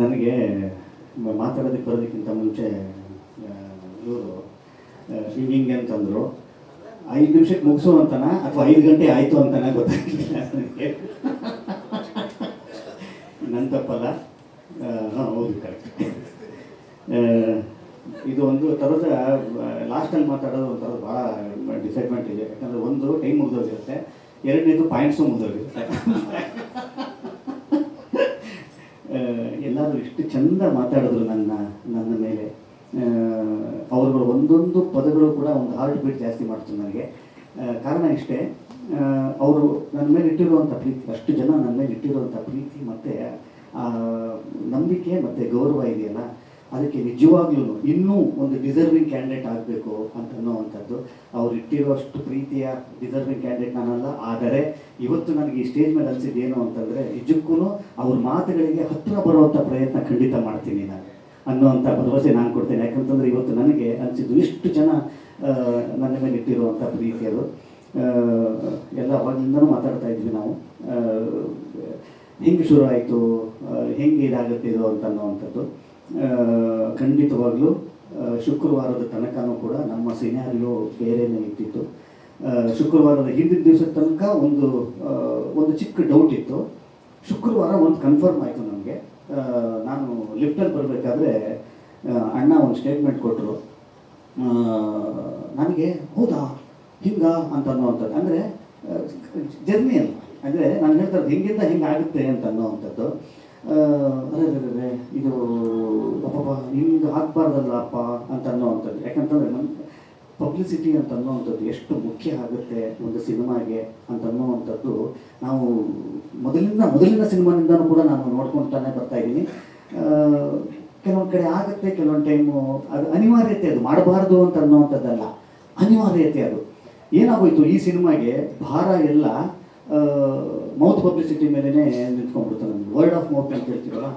ನನಗೆ ಮಾತಾಡೋದಕ್ಕೆ ಬರೋದಕ್ಕಿಂತ ಮುಂಚೆ ಇವರು ಸ್ವಿಮ್ಮಿಂಗ್ ಅಂತಂದರು. ಐದು ನಿಮಿಷಕ್ಕೆ ಮುಗಿಸು ಅಂತನ ಅಥವಾ ಐದು ಗಂಟೆ ಆಯಿತು ಅಂತನ ಗೊತ್ತಾಗಲಿಲ್ಲ ನನಗೆ. ನನ್ನ ತಪ್ಪಲ್ಲ. ಹಾಂ, ಹೌದು ಕರೆಕ್ಟ್ ಇದು ಒಂದು ಥರದ ಲಾಸ್ಟಲ್ಲಿ ಮಾತಾಡೋದು ಒಂಥರ ಭಾಳ ಡಿಸಡ್ವಾಂಟೇಜ್ ಯಾಕಂದರೆ ಒಂದು ಟೈಮ್ ಮುಗಿದೋಗಿರುತ್ತೆ. ಎರಡನೇದು ಪಾಯಿಂಟ್ಸು ಮುಗಿದೋಗಿರುತ್ತೆ. ಇಷ್ಟು ಚಂದ ಮಾತಾಡಿದ್ರು ನನ್ನ ನನ್ನ ಮೇಲೆ. ಅವರುಗಳು ಒಂದೊಂದು ಪದಗಳು ಕೂಡ ಒಂದು ಹಾರ್ಟ್ ಬೀಟ್ ಜಾಸ್ತಿ ಮಾಡ್ತು ನನಗೆ. ಕಾರಣ ಇಷ್ಟೇ ಅವರು ನನ್ನ ಮೇಲೆ ಇಟ್ಟಿರುವಂಥ ಪ್ರೀತಿ, ಅಷ್ಟು ಜನ ನನ್ನ ಮೇಲೆ ಇಟ್ಟಿರುವಂಥ ಪ್ರೀತಿ ಮತ್ತು ನಂಬಿಕೆ ಮತ್ತು ಗೌರವ ಇದೆಯಲ್ಲ ಅದಕ್ಕೆ ನಿಜವಾಗ್ಲೂ ಇನ್ನೂ ಒಂದು ಡಿಸರ್ವಿಂಗ್ ಕ್ಯಾಂಡಿಡೇಟ್ ಆಗಬೇಕು ಅಂತ ಅನ್ನೋವಂಥದ್ದು. ಅವ್ರು ಇಟ್ಟಿರುವಷ್ಟು ಪ್ರೀತಿಯ ಡಿಸರ್ವಿಂಗ್ ಕ್ಯಾಂಡಿಡೇಟ್ ನಾನಲ್ಲ ಆದರೆ ಇವತ್ತು ನನಗೆ ಈ ಸ್ಟೇಜ್ ಮೇಲೆ ಅನಿಸಿದ್ದು ಏನು ಅಂತಂದರೆ ನಿಜಕ್ಕೂ ಅವ್ರ ಮಾತುಗಳಿಗೆ ಹತ್ತಿರ ಬರುವಂಥ ಪ್ರಯತ್ನ ಖಂಡಿತ ಮಾಡ್ತೀನಿ ನಾನು ಅನ್ನುವಂಥ ಭರವಸೆ ನಾನು ಕೊಡ್ತೇನೆ. ಯಾಕಂತಂದರೆ ಇವತ್ತು ನನಗೆ ಅನಿಸಿದ್ದು ಇಷ್ಟು ಜನ ನನ್ನ ಮೇಲೆ ಇಟ್ಟಿರುವಂಥ ಪ್ರೀತಿಯರು ಎಲ್ಲ ಅವಾಗಿಂದನೂ ಮಾತಾಡ್ತಾ ಇದ್ವಿ ನಾವು. ಹೆಂಗೆ ಶುರು ಆಯಿತು ಹೆಂಗೆ ಇದಾಗುತ್ತೆ ಇದು ಅಂತ ಅನ್ನುವಂಥದ್ದು. ಆ, ಖಂಡಿತವಾಗ್ಲೂ ಶುಕ್ರವಾರದ ತನಕನೂ ಕೂಡ ನಮ್ಮ ಸಿನಾರಿಯೋ ಬೇರೆನೇ ಇದ್ದಿತ್ತು. ಶುಕ್ರವಾರದ ಹಿಂದಿನ ದಿವಸದ ತನಕ ಒಂದು ಒಂದು ಚಿಕ್ಕ ಡೌಟ್ ಇತ್ತು. ಶುಕ್ರವಾರ ಒಂದು ಕನ್ಫರ್ಮ್ ಆಯಿತು ನನಗೆ ನಾನು ಲಿಫ್ಟಲ್ಲಿ ಬರಬೇಕಾದ್ರೆ ಅಣ್ಣ ಒಂದು ಸ್ಟೇಟ್ಮೆಂಟ್ ಕೊಟ್ಟರು ನನಗೆ, ಹೌದಾ? ಹಿಂಗ? ಅಂತ ಅನ್ನೋವಂಥದ್ದು ಅಂದರೆ ಜರ್ನಿ ಅಲ್ಲ. ಅಂದರೆ, ನಾನು ಹೇಳ್ತಾರೆ ಹಿಂಗಿಂದ ಹಿಂಗೆ ಆಗುತ್ತೆ ಅಂತ ಅನ್ನೋವಂಥದ್ದು ಅರೆ, ಇದು ಅಪ್ಪ ಹಿಂಗೆ ಆಗಬಾರ್ದಲ್ಲ ಅಂತ ಅನ್ನೋವಂಥದ್ದು. ಯಾಕಂತಂದರೆ ನಮ್ಮ ಪಬ್ಲಿಸಿಟಿ ಅಂತ ಅನ್ನೋವಂಥದ್ದು ಎಷ್ಟು ಮುಖ್ಯ ಆಗುತ್ತೆ ಒಂದು ಸಿನಿಮಾಗೆ ಅಂತ ಅನ್ನೋವಂಥದ್ದು ನಾವು ಮೊದಲಿಂದ ಮೊದಲಿನ ಸಿನಿಮಾನಿಂದನೂ ಕೂಡ ನಾನು ನೋಡ್ಕೊಳ್ತಾನೆ ಬರ್ತಾ ಇದ್ದೀನಿ. ಕೆಲವೊಂದು ಕಡೆ ಆಗುತ್ತೆ ಕೆಲವೊಂದು ಟೈಮು ಅದು ಅನಿವಾರ್ಯತೆ ಅದು ಮಾಡಬಾರ್ದು ಅಂತ ಅನ್ನೋವಂಥದ್ದಲ್ಲ. ಅನಿವಾರ್ಯತೆ ಅದು. ಏನಾಗೋಯ್ತು ಈ ಸಿನಿಮಾಗೆ? ಭಾರ ಎಲ್ಲ ಮೌತ್ ಪಬ್ಲಿಸಿಟಿ ಮೇಲೇ ನಿಂತ್ಕೊಂಡ್ಬಿಡ್ತಾರೆ. ನಮ್ಗೆ ವರ್ಡ್ ಆಫ್ ಮೌತ್ ಅಂತ ಹೇಳ್ತೀವಲ್ಲ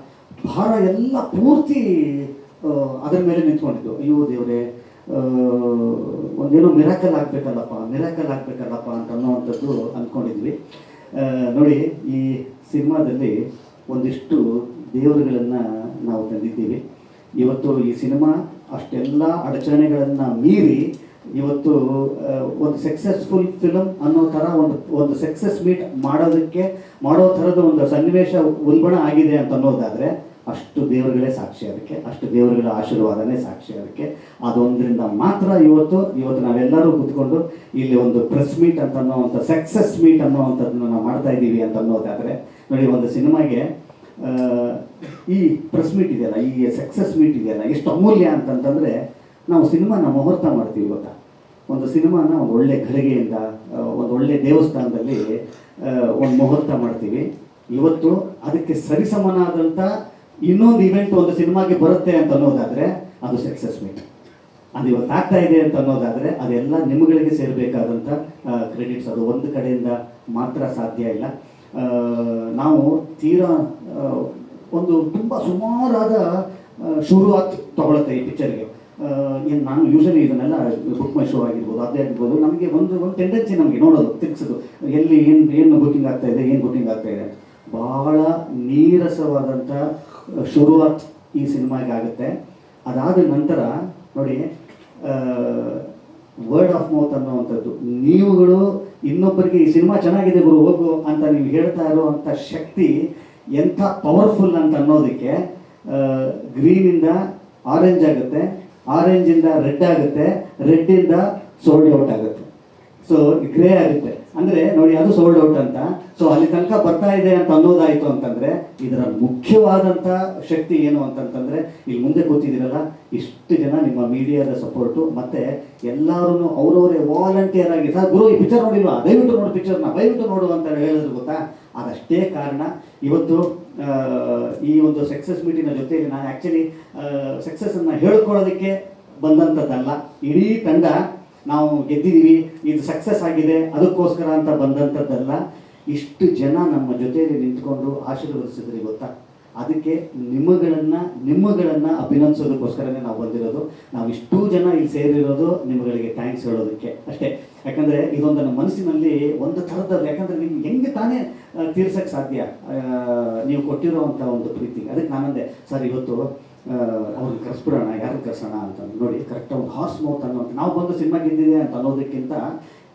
ಬಹಳ ಎಲ್ಲ ಪೂರ್ತಿ ಅದರ ಮೇಲೆ ನಿಂತ್ಕೊಂಡಿದ್ದು. ಅಯ್ಯೋ ದೇವರೇ ಒಂದೇನೋ ಮಿರಾಕಲ್ ಆಗ್ಬೇಕಲ್ಲಪ್ಪ ಮಿರಾಕಲ್ ಆಗ್ಬೇಕಲ್ಲಪ್ಪ ಅಂತ ಅನ್ನೋವಂಥದ್ದು ಅಂದ್ಕೊಂಡಿದ್ವಿ. ನೋಡಿ, ಈ ಸಿನಿಮಾದಲ್ಲಿ ಒಂದಿಷ್ಟು ದೇವರುಗಳನ್ನು ನಾವು ತಂದಿದ್ದೀವಿ. ಇವತ್ತು ಈ ಸಿನಿಮಾ ಅಷ್ಟೆಲ್ಲ ಅಡಚಣೆಗಳನ್ನು ಮೀರಿ ಇವತ್ತು ಒಂದು ಸಕ್ಸಸ್ಫುಲ್ ಫಿಲಮ್ ಅನ್ನೋ ಥರ ಒಂದು ಒಂದು ಸಕ್ಸಸ್ ಮೀಟ್ ಮಾಡೋದಕ್ಕೆ, ಮಾಡೋ ಥರದ ಒಂದು ಸನ್ನಿವೇಶ ಉಲ್ಬಣ ಆಗಿದೆ ಅಂತ ಅನ್ನೋದಾದರೆ, ಅಷ್ಟು ದೇವರುಗಳೇ ಸಾಕ್ಷಿ ಅದಕ್ಕೆ, ಅಷ್ಟು ದೇವರುಗಳ ಆಶೀರ್ವಾದನೇ ಸಾಕ್ಷಿ ಅದಕ್ಕೆ. ಅದೊಂದರಿಂದ ಮಾತ್ರ ಇವತ್ತು ಇವತ್ತು ನಾವೆಲ್ಲರೂ ಕೂತ್ಕೊಂಡು ಇಲ್ಲಿ ಒಂದು ಪ್ರೆಸ್ ಮೀಟ್ ಅಂತ ಅನ್ನೋವಂಥ ಸಕ್ಸಸ್ ಮೀಟ್ ಅನ್ನೋವಂಥದ್ದನ್ನ ನಾವು ಮಾಡ್ತಾ ಇದ್ದೀವಿ ಅಂತ ಅನ್ನೋದಾದರೆ, ನೋಡಿ ಒಂದು ಸಿನಿಮಾಗೆ ಈ ಪ್ರೆಸ್ ಮೀಟ್ ಇದೆಯಲ್ಲ, ಈ ಸಕ್ಸಸ್ ಮೀಟ್ ಇದೆಯಲ್ಲ, ಎಷ್ಟು ಅಮೂಲ್ಯ ಅಂತಂತಂದರೆ ನಾವು ಸಿನಿಮಾನ ಮುಹೂರ್ತ ಮಾಡ್ತೀವಿ ಗೊತ್ತಾ? ಒಂದು ಸಿನಿಮಾನ ಒಂದು ಒಳ್ಳೆ ಘಳಿಗೆಯಿಂದ ಒಂದು ಒಳ್ಳೆ ದೇವಸ್ಥಾನದಲ್ಲಿ ಒಂದು ಮುಹೂರ್ತ ಮಾಡ್ತೀವಿ. ಇವತ್ತು ಅದಕ್ಕೆ ಸರಿಸಮನಾದಂಥ ಇನ್ನೊಂದು ಇವೆಂಟ್ ಒಂದು ಸಿನಿಮಾಗೆ ಬರುತ್ತೆ ಅಂತ ಅನ್ನೋದಾದರೆ ಅದು ಸಕ್ಸಸ್ ಮೀಟ್ ಅದು ಇವತ್ತು ಆಗ್ತಾ ಇದೆ ಅಂತ ಅನ್ನೋದಾದರೆ ಅದೆಲ್ಲ ನಿಮ್ಮಗಳಿಗೆ ಸೇರಬೇಕಾದಂಥ ಕ್ರೆಡಿಟ್ಸ್ ಅದು ಒಂದು ಕಡೆಯಿಂದ ಮಾತ್ರ ಸಾಧ್ಯ ಇಲ್ಲ. ನಾವು ತೀರಾ ಒಂದು ತುಂಬ ಸುಮಾರಾದ ಶುರುವಾತ್ ತಗೊಳುತ್ತೆ ಈ ಪಿಕ್ಚರ್ಗೆ ಏನು ನಾನು ಯೂಶಲಿ ಇದನ್ನೆಲ್ಲ ಬುಕ್ ಮೈ ಶೋ ಆಗಿರ್ಬೋದು, ಅದೇ ಆಗಿರ್ಬೋದು, ನಮಗೆ ಒಂದು ಒಂದು ಟೆಂಡೆನ್ಸಿ ನಮಗೆ ನೋಡೋದು ತಿರ್ಗಿಸೋದು ಎಲ್ಲಿ ಏನು ಏನು ಬುಕಿಂಗ್ ಆಗ್ತಾ ಇದೆ, ಏನು ಬುಕಿಂಗ್ ಆಗ್ತಾ ಇದೆ. ಬಹಳ ನೀರಸವಾದಂಥ ಶುರುವಾತ್ ಈ ಸಿನಿಮಾಗೆ ಆಗುತ್ತೆ. ಅದಾದ ನಂತರ, ನೋಡಿ ವರ್ಡ್ ಆಫ್ ಮೌತ್ ಅನ್ನೋವಂಥದ್ದು. ನೀವುಗಳು ಇನ್ನೊಬ್ಬರಿಗೆ ಈ ಸಿನಿಮಾ ಚೆನ್ನಾಗಿದೆ ಗುರು, ಹೋಗು ಅಂತ ನೀವು ಹೇಳ್ತಾ ಇರುವಂಥ ಶಕ್ತಿ ಎಂಥ ಪವರ್ಫುಲ್ ಅಂತ ಅನ್ನೋದಕ್ಕೆ ಗ್ರೀನಿಂದ ಆರೆಂಜ್ ಆಗುತ್ತೆ. ಆರೆಂಜಿಂದ ರೆಡ್ ಆಗುತ್ತೆ, ರೆಡ್ಡಿಂದ ಸೋಲ್ಡ್ ಔಟ್ ಆಗುತ್ತೆ. ಸೊ ಗ್ರೇ ಆಗುತ್ತೆ. ಅಂದ್ರೆ ನೋಡಿ, ಅದು ಸೋಲ್ಡ್ ಔಟ್ ಅಂತ. ಸೊ ಅಲ್ಲಿ ತನಕ ಬರ್ತಾ ಇದೆ ಅಂತ ಅನ್ನೋದಾಯ್ತು ಅಂತಂದ್ರೆ, ಇದರ ಮುಖ್ಯವಾದಂತ ಶಕ್ತಿ ಏನು ಅಂತಂತಂದ್ರೆ, ಇಲ್ಲಿ ಮುಂದೆ ಕೂತಿದ್ದೀರಲ್ಲ, ಇಷ್ಟು ಜನ ನಿಮ್ಮ ಮೀಡಿಯಾದ ಸಪೋರ್ಟು, ಮತ್ತೆ ಎಲ್ಲರೂ ಅವರವರೇ ವಾಲಂಟಿಯರ್ ಆಗಿ, ಸರ್, ಗುರು, ಈ ಪಿಕ್ಚರ್ ನೋಡಿಲ್ವಾ? ದಯವಿಟ್ಟು ನೋಡು ಪಿಕ್ಚರ್ನ ದಯವಿಟ್ಟು ನೋಡು ಅಂತ ಹೇಳಿದ್ರು ಗೊತ್ತಾ? ಅದಷ್ಟೇ ಕಾರಣ, ಇವತ್ತು ಈ ಒಂದು ಸಕ್ಸಸ್ ಮೀಟಿನ ಜೊತೆಗೆ ನಾನು ಆ್ಯಕ್ಚುಲಿ ಸಕ್ಸಸ್ಸನ್ನು ಹೇಳ್ಕೊಳ್ಳೋದಕ್ಕೆ ಬಂದಂಥದ್ದಲ್ಲ. ಇಡೀ ತಂಡ ನಾವು ಗೆದ್ದಿದ್ದೀವಿ ಇದು ಸಕ್ಸಸ್ ಆಗಿದೆ, ಅದಕ್ಕೋಸ್ಕರ ಅಂತ ಬಂದಂಥದ್ದಲ್ಲ. ಇಷ್ಟು ಜನ ನಮ್ಮ ಜೊತೆಯಲ್ಲಿ ನಿಂತ್ಕೊಂಡು ಆಶೀರ್ವದಿಸಿದ್ರಿ ಗೊತ್ತಾ? ಅದಕ್ಕೆ ನಿಮ್ಮಗಳನ್ನ ನಿಮ್ಮಗಳನ್ನ ಅಭಿನಂದಿಸೋದಕ್ಕೋಸ್ಕರನೇ ನಾವು ಬಂದಿರೋದು. ನಾವು ಇಷ್ಟು ಜನ ಇಲ್ಲಿ ಸೇರಿರೋದು ನಿಮ್ಮಗಳಿಗೆ ಥ್ಯಾಂಕ್ಸ್ ಹೇಳೋದಕ್ಕೆ. ಅಷ್ಟೇ. ಯಾಕಂದ್ರೆ ಇದೊಂದು ನನ್ನ ಮನಸ್ಸಿನಲ್ಲಿ ಒಂದು ಥರದ ಯಾಕಂದ್ರೆ ನಿಮ್ಗೆ ಹೆಂಗೆ ತಾನೇ ತೀರ್ಸಕ್ಕೆ ಸಾಧ್ಯ? ನೀವು ಕೊಟ್ಟಿರೋವಂಥ ಒಂದು ಪ್ರೀತಿ. ಅದಕ್ಕೆ ನಾನಂದೆ, ಸರ್, ಇವತ್ತು ಅವ್ರನ್ನ ಕರೆಸ್ಬಿಡೋಣ ಯಾರು ಕರ್ಸೋಣ ಅಂತ ನೋಡಿ ಕರೆಕ್ಟ್ ಒಂದು ಹಾರ್ಸ್ ಮೌತ್ ಅನ್ನೋ ನಾವು ಬಂದು ಸಿನಿಮಾ ಗೆದ್ದಿದೆ ಅಂತ ಅನ್ನೋದಕ್ಕಿಂತ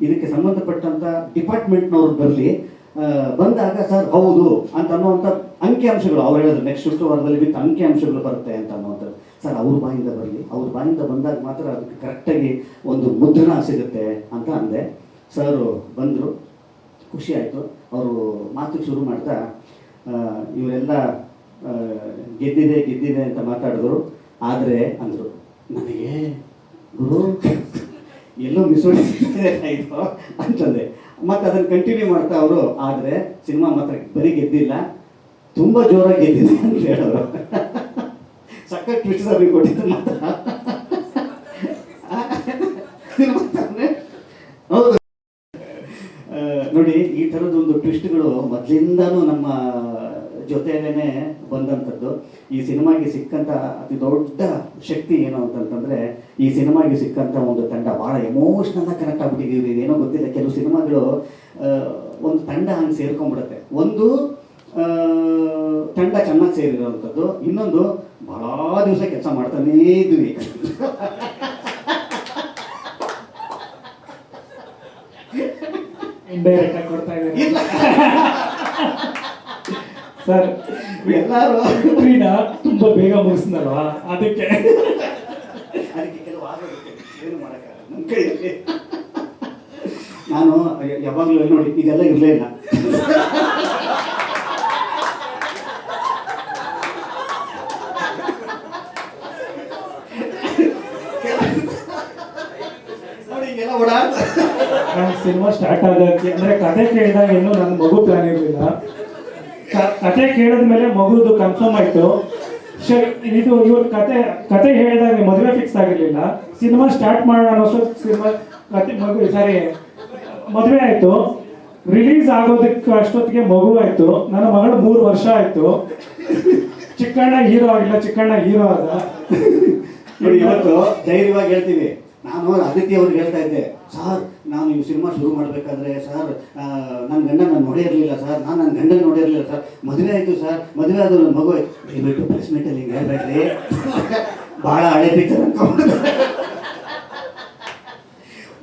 ಇದಕ್ಕೆ ಸಂಬಂಧಪಟ್ಟಂತ ಡಿಪಾರ್ಟ್ಮೆಂಟ್ನವ್ರು ಬರಲಿ ಬಂದಾಗ ಸರ್, ಹೌದು ಅಂತ ಅನ್ನುವಂಥ ಅಂಕಿಅಂಶಗಳು, ಅವ್ರು ಹೇಳಿದ್ರು ನೆಕ್ಸ್ಟ್ ಶುಕ್ರವಾರದಲ್ಲಿ ವಿತ್ ಅಂಕಿಅಂಶಗಳು ಬರುತ್ತೆ ಅಂತ ಅನ್ನುವಂಥದ್ದು. ಸರ್, ಅವ್ರ ಬಾಯಿಂದ ಬರಲಿ. ಅವ್ರ ಬಾಯಿಂದ ಬಂದಾಗ ಮಾತ್ರ ಅದಕ್ಕೆ ಕರೆಕ್ಟಾಗಿ ಒಂದು ಮುದ್ರಣ ಸಿಗುತ್ತೆ ಅಂತ ಅಂದೆ. ಸರ್ ಬಂದರು, ಖುಷಿ ಆಯಿತು. ಅವರು ಮಾತು ಶುರು ಮಾಡ್ತಾ ಇವರೆಲ್ಲ ಗೆದ್ದಿದೆ ಗೆದ್ದಿದೆ ಅಂತ ಮಾತಾಡಿದ್ರು. ಆದರೆ ಅಂದರು, ನನಗೆ ಗುರು, ಎಲ್ಲೋ ಮಿಸ್ ಆಯಿತು? ಅಂತಂದೆ. ಮತ್ತೆ ಅದನ್ನು ಕಂಟಿನ್ಯೂ ಮಾಡ್ತಾ ಅವರು, ಆದರೆ ಸಿನಿಮಾ ಮಾತ್ರ ಬರೀ ಗೆದ್ದಿಲ್ಲ. ತುಂಬ ಜೋರಾಗಿ ಗೆದ್ದಿದೆ ಅಂತ ಹೇಳೋರು. ಸಖತ್ ಟ್ವಿಸ್ಟ್ ಅವ್ರಿಗೆ ಕೊಟ್ಟಿದ್ದು ಮಾತ್ರ? ಹೌದು. ನೋಡಿ, ಈ ಥರದೊಂದು ಟ್ವಿಸ್ಟ್ಗಳು ಮೊದಲಿಂದನೂ ನಮ್ಮ ಜೊತೆಯಲ್ಲೇ ಬಂದಂಥದ್ದು. ಈ ಸಿನಿಮಾಗೆ ಸಿಕ್ಕಂಥ ಅತಿ ದೊಡ್ಡ ಶಕ್ತಿ ಏನು ಅಂತಂತಂದರೆ ಈ ಸಿನಿಮಾಗೆ ಸಿಕ್ಕಂಥ ಒಂದು ತಂಡ ಭಾಳ ಎಮೋಷ್ನಲ್ ಕನೆಕ್ಟ್ ಆಗ್ಬಿಟ್ಟಿದ್ದೀವಿ ಏನೋ ಗೊತ್ತಿಲ್ಲ. ಕೆಲವು ಸಿನಿಮಾಗಳು ಒಂದು ತಂಡ ಹಂಗೆ ಸೇರ್ಕೊಂಡ್ಬಿಡುತ್ತೆ. ಒಂದು ತಂಡ ಚೆನ್ನಾಗಿ ಸೇರಿರುವಂಥದ್ದು ಇನ್ನೊಂದು ಬಹಳ ದಿವಸ ಕೆಲಸ ಮಾಡ್ತಾನೇ ಇದ್ವಿ. ಕೊಡ್ತಾ ಇಲ್ಲ. ಸರ್ ಎಲ್ಲರೂ ಟ್ರೀನ ತುಂಬಾ ಬೇಗ ಮುಗಿಸ್ನಲ್ವಾ? ಅದಕ್ಕೆ. ಅದಕ್ಕೆ ಕೆಲವು ಆಗೋದಕ್ಕೆ ಏನು ಮಾಡೋಕ್ಕಾಗಲ್ಲ. ನಮ್ಮ ಕೈಯಲ್ಲಿ. ನಾನು ಯ- ಯಾವಾಗಲೂ ನೋಡಿ ಇದೆಲ್ಲ ಇರಲೇ ಇಲ್ಲ. ನೋಡಿ ಈಗೆಲ್ಲ ಓಡಾಡ್ತಾ ನನ್ನ ಸಿನಿಮಾ ಸ್ಟಾರ್ಟ್ ಆಗೋಕ್ಕೆ ಅಂದ್ರೆ ಕತೆ ಕೇಳಿದಾಗ ಇನ್ನೂ ನನ್ನ ಮಗು ಪ್ಲಾನ್ ಇರಲಿಲ್ಲ. ಕತೆ ಕೇಳಿದ್ಮೇಲೆ ಮಗುದು ಕನ್ಫರ್ಮ್ ಆಯ್ತು. ಇದು ಇವ್ರ ಕತೆ ಕತೆ ಹೇಳಿದಾಗ ಮದುವೆ ಫಿಕ್ಸ್ ಆಗಿರ್ಲಿಲ್ಲ. ಸಿನಿಮಾ ಸ್ಟಾರ್ಟ್ ಮಾಡೋಣ ಅನ್ನೋ ಸಿನಿಮಾ ಕತೆ ಮಗು ಸರಿ ಮದುವೆ ಆಯ್ತು. ರಿಲೀಸ್ ಆಗೋದಕ್ಕೆ ಅಷ್ಟೊತ್ತಿಗೆ ಮಗು ಆಯ್ತು. ನನ್ನ ಮಗಳು ಮೂರು ವರ್ಷ ಆಯ್ತು. ಚಿಕ್ಕಣ್ಣ ಹೀರೋ ಆಗಿಲ್ಲ, ಚಿಕ್ಕಣ್ಣ ಹೀರೋ ಆದ ಇವತ್ತು ಧೈರ್ಯವಾಗಿ ಹೇಳ್ತೀವಿ ನಾನು ಅದಕ್ಕೆ ಅವ್ರಿಗೆ ಹೇಳ್ತಾ ಇದ್ದೆ, ಸರ್, ನಾನು ಈ ಸಿನಿಮಾ ಶುರು ಮಾಡಬೇಕಾದ್ರೆ, ಸರ್ ನನ್ನ ಗಂಡ ನಾನು ನೋಡಿರಲಿಲ್ಲ ಸರ್, ನಾನು ನನ್ನ ಗಂಡ ನೋಡಿರಲಿಲ್ಲ ಸರ್, ಮದುವೆ ಆಯಿತು, ಸರ್, ಮದುವೆ ಆದ ನನ್ನ ಮಗು ಆಯ್ತು. ದಯವಿಟ್ಟು ಪ್ಲೇಸ್ಮೆಂಟಲ್ಲಿ ಮೀಟಲ್ಲಿ ಹಿಂಗೆ ಹೇಳ್ಬೇಡ್ರಿ. ಭಾಳ ಹಳೆ ಪಿಕ್ಚರ್ ಅನ್ಕೊಂಡ್ಬಿಡ್ತಾರೆ.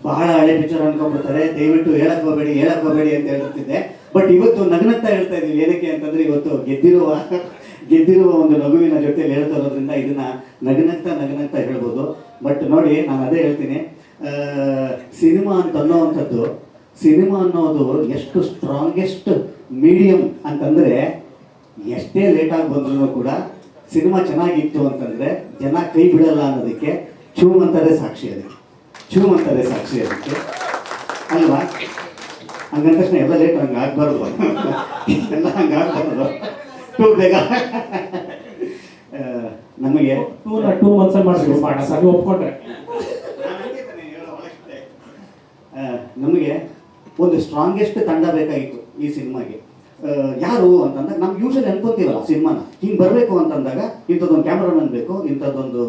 ಬಹಳ ಹಳೆ ಪಿಕ್ಚರ್ ಅನ್ಕೊಂಡ್ಬಿಡ್ತಾರೆ, ದಯವಿಟ್ಟು ಹೇಳಕ್ ಹೋಗಬೇಡಿ ಹೇಳಕ್ ಹೋಗಬೇಡಿ ಅಂತ ಹೇಳ್ತಿದ್ದೆ. ಬಟ್ ಇವತ್ತು ನಗ್ನತ್ತಾ ಹೇಳ್ತಾ ಇದೀವಿ ಏನಕ್ಕೆ ಅಂತಂದ್ರೆ ಇವತ್ತು ಗೆದ್ದಿರುವ ಗೆದ್ದಿರುವ ಒಂದು ನಗುವಿನ ಜೊತೆ ಹೇಳ್ತಾ ಇರೋದ್ರಿಂದ ಇದನ್ನ ನಗ್ನಂತ ನಗ್ನಂತ ಹೇಳ್ಬೋದು. ಬಟ್ ನೋಡಿ, ನಾನು ಅದೇ ಹೇಳ್ತೀನಿ. ಸಿನಿಮಾ ಅಂತ ಅನ್ನೋವಂಥದ್ದು, ಸಿನಿಮಾ ಅನ್ನೋದು ಎಷ್ಟು ಸ್ಟ್ರಾಂಗೆಸ್ಟ್ ಮೀಡಿಯಂ ಅಂತಂದ್ರೆ ಎಷ್ಟೇ ಲೇಟಾಗಿ ಬಂದ್ರೂ ಕೂಡ ಸಿನಿಮಾ ಚೆನ್ನಾಗಿತ್ತು ಅಂತಂದ್ರೆ ಜನ ಕೈ ಬಿಡಲ್ಲ ಅನ್ನೋದಕ್ಕೆ ಚೂಮ್ ಅಂತಾರೆ ಸಾಕ್ಷಿ ಅದಕ್ಕೆ ಚೂಮ್ ಅಂತಾರೆ ಸಾಕ್ಷಿ ಅದಕ್ಕೆ ಅಲ್ವಾ? ಹಂಗಂದ ತಕ್ಷಣ ಎಲ್ಲ ಲೇಟ್ ಹಂಗೆ ಆಗ್ಬಾರ್ದು. ಎಲ್ಲ ಹಂಗೆ ಆಗ್ಬಾರ್ದು. ಟೂ ಬೇಗ ನಮಗೆ ಟೂ ಟೂ ಮಂತ್ಸ್ ಮಾಡಿದ್ರು ಮಾಡೋಣ ಸರಿ ಒಪ್ಕೊಂಡ್ರೆ. ನಮಗೆ ಒಂದು ಸ್ಟ್ರಾಂಗೆಸ್ಟ್ ತಂಡ ಬೇಕಾಗಿತ್ತು ಈ ಸಿನಿಮಾಗೆ. ಯಾರು ಅಂತಂದಾಗ ನಮ್ಗೆ ಯೂಶಲಿ ಅನ್ಕೋತೀವಲ್ಲ ಸಿನಿಮಾನ. ಹಿಂಗೆ ಬರಬೇಕು ಅಂತಂದಾಗ ಇಂಥದ್ದೊಂದು ಕ್ಯಾಮ್ರಾಮನ್ ಬೇಕು ಇಂಥದ್ದೊಂದು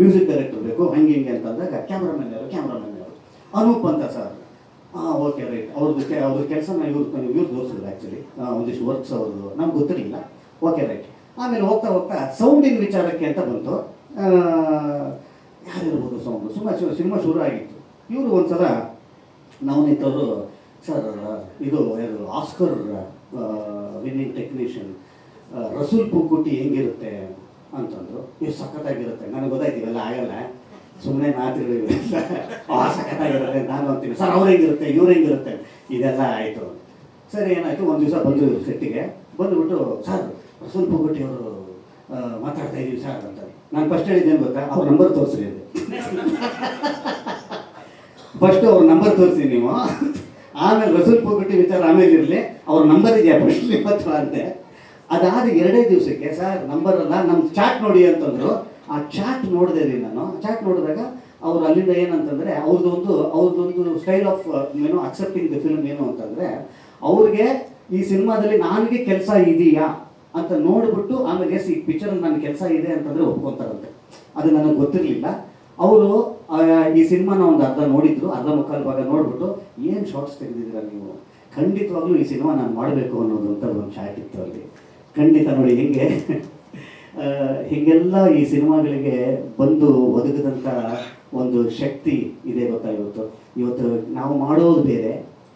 ಮ್ಯೂಸಿಕ್ ಡೈರೆಕ್ಟರ್ ಬೇಕು ಹಂಗೆ ಹಿಂಗೆ ಅಂತಂದಾಗ ಕ್ಯಾಮ್ರಾಮನ್ ಯಾರು ಕ್ಯಾಮ್ರಾಮನ್ ಯಾರು? ಅನೂಪ್ ಅಂತ ಸರ್. ಹಾಂ ಓಕೆ ರೈಟ್ ಅವ್ರದ್ದು ಅವ್ರ ಅವ್ರ ಕೆಲಸನ ಇವ್ರು ಇವ್ರು ತೋರಿಸಿದ್ರು ಆ್ಯಕ್ಚುಲಿ ಒಂದಿಷ್ಟು ವರ್ಕ್ಸ್ ಅವ್ರದ್ದು. ನಮ್ಗೆ ಗೊತ್ತಿರಲಿಲ್ಲ. ಓಕೆ ರೈಟ್ ಆಮೇಲೆ ಹೋಗ್ತಾ ಹೋಗ್ತಾ ಸೌಂಡಿನ ವಿಚಾರಕ್ಕೆ ಅಂತ ಬಂತು. ಯಾರಿರ್ಬೋದು ಸೌಂಡು ಸುಮ್ಮನೆ ಸಿನಿಮಾ ಶುರು ಆಗಿತ್ತು ಇವರು ಒಂದ್ಸಲ, ನಾವು ನಿಂತವರು, ಸರ್, ಇದು ಯಾರು, Oscar winning technician Resul Pookutty ಹೆಂಗಿರುತ್ತೆ? ಅಂತಂದ್ರು. ಇವು ಸಖತ್ತಾಗಿರುತ್ತೆ. ನನಗೆ ಗೊತ್ತಾಯ್ತು, ಇವೆಲ್ಲ ಆಗಲ್ಲ. ಸುಮ್ಮನೆ ಮಾತುಗಳು ಇವೆಲ್ಲ ಆ, ಸಖತ್ತಾಗಿರುತ್ತೆ. ನಾನು ಅಂತೀನಿ. ಸರ್, ಅವ್ರು ಹೆಂಗಿರುತ್ತೆ? ಇವ್ರು ಹೆಂಗಿರುತ್ತೆ? ಇದೆಲ್ಲ ಆಯಿತು. ಸರ್, ಏನಾಯಿತು? ಒಂದು ದಿವಸ ಬಂದು ಸೆಟ್ಟಿಗೆ. ಬಂದುಬಿಟ್ಟು, ಸರ್ ರಸೂಲ್ ಪೋಗಟ್ಟಿ ಅವರು ಮಾತಾಡ್ತಾ ಇದೀವಿ ಸರ್ ಅಂತ. ನಾನು ಫಸ್ಟ್ ಹೇಳಿದ್ದೇನು ಗೊತ್ತಾ? ಅವ್ರ ನಂಬರ್ ತೋರಿಸ್ರಿ ಅಂತ. ಫಸ್ಟ್ ಅವ್ರ ನಂಬರ್ ತೋರಿಸಿ ನೀವು. ಆಮೇಲೆ ರಸೂಲ್ ಪೋಗಟ್ಟಿ ವಿಚಾರ ಆಮೇಲೆ ಇರಲಿ. ಅವ್ರ ನಂಬರ್ ಇದೆಯಾ ಫಸ್ಟ್ ನಿಮ್ಮ ಅಂತೆ ಅದಾದ ಎರಡೇ ದಿವಸಕ್ಕೆ, ಸರ್ ನಂಬರ್ ಅಲ್ಲ ನಮ್ಮ ಚಾಟ್ ನೋಡಿ ಅಂತಂದ್ರು. ಆ ಚಾಟ್ ನೋಡಿದೆ ರೀ ನಾನು. ಚಾಟ್ ನೋಡಿದಾಗ ಅವ್ರು ಅಲ್ಲಿಂದ ಏನಂತಂದ್ರೆ ಅವ್ರದ್ದೊಂದು ಅವ್ರದ್ದೊಂದು ಸ್ಟೈಲ್ ಆಫ್ ಏನೋ ಅಕ್ಸೆಪ್ಟಿಂಗ್ ದ ಫಿಲ್ಮ್ ಏನು ಅಂತಂದ್ರೆ, ಅವ್ರಿಗೆ ಈ ಸಿನಿಮಾದಲ್ಲಿ ನನಗೆ ಕೆಲಸ ಇದೆಯಾ? ಅಂತ ನೋಡ್ಬಿಟ್ಟು ಆಮೇಲೆ ಎಸ್ ಈ ಪಿಕ್ಚರ್ ನನ್ನ ಕೆಲಸ ಇದೆ ಅಂತಂದ್ರೆ ಒಪ್ಕೊಂತಾರಂತೆ. ಅದು ನನಗೆ ಗೊತ್ತಿರಲಿಲ್ಲ. ಅವರು ಈ ಸಿನಿಮಾನ ಒಂದು ಅರ್ಧ ನೋಡಿದ್ರು, ಅರ್ಧ ಮುಕ್ಕಾಲು ಭಾಗ ನೋಡ್ಬಿಟ್ಟು, ಏನು ಶಾರ್ಟ್ಸ್ ತೆಗೆದಿದ್ದೀರಾ ನೀವು? ಖಂಡಿತವಾಗ್ಲೂ ಈ ಸಿನಿಮಾ ನಾನು ಮಾಡಬೇಕು ಅನ್ನೋದು ಅಂತ ಒಂದು ಚಾಟ್ ಇತ್ತು ಅಲ್ಲಿ. ಖಂಡಿತ ನೋಡಿ ಹೆಂಗೆ ಹೀಗೆಲ್ಲ ಈ ಸಿನಿಮಾಗಳಿಗೆ ಬಂದು ಒದಗಿದಂಥ ಒಂದು ಶಕ್ತಿ ಇದೆ ಗೊತ್ತಾ ಇವತ್ತು. ಇವತ್ತು ನಾವು ಮಾಡೋದು ಬೇರೆ,